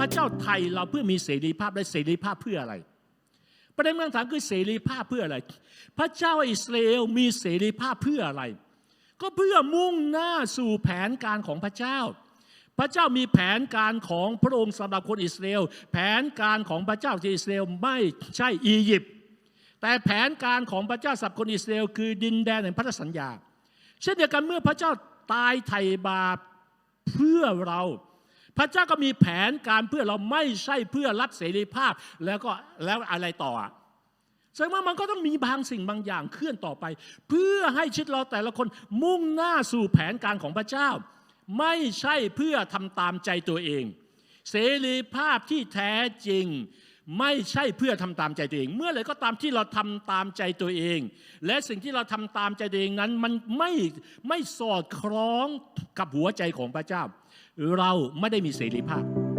พระเจ้าไทยเราเพื่อมีเสรีภาพและเสรีภาพเพื่ออะไร ประเด็นคำถามคือเสรีภาพเพื่ออะไร พระเจ้าอิสราเอลมีเสรีภาพเพื่ออะไร ก็เพื่อมุ่งหน้าสู่แผนการของพระเจ้า พระเจ้ามีแผนการของพระองค์สำหรับคนอิสราเอลแผนการของพระเจ้าที่อิสราเอลไม่ใช่อียิปต์แต่แผนการของพระเจ้าสำหรับคนอิสราเอลคือดินแดนแห่งพันธสัญญา เช่นเดียวกันเมื่อพระเจ้าตายไถ่บาปเพื่อเรา พระเจ้าก็มีแผนการเพื่อเราไม่ใช่เพื่อรับเสรีภาพแล้วก็แล้วอะไรต่อแสดงว่ามันก็ต้องมีบางสิ่งบางอย่างเคลื่อนต่อไป เพื่อให้ชิดเราแต่ละคนมุ่งหน้าสู่แผนการของพระเจ้า ไม่ใช่เพื่อทำตามใจตัวเอง เสรีภาพที่แท้จริง ไม่ใช่เพื่อทำตามใจตัวเอง เมื่อไรก็ตามที่เราทำตามใจตัวเอง และสิ่งที่เราทำตามใจตัวเองนั้นมันไม่ไม่สอดคล้องกับหัวใจของพระเจ้า เราไม่ได้มีเสรีภาพ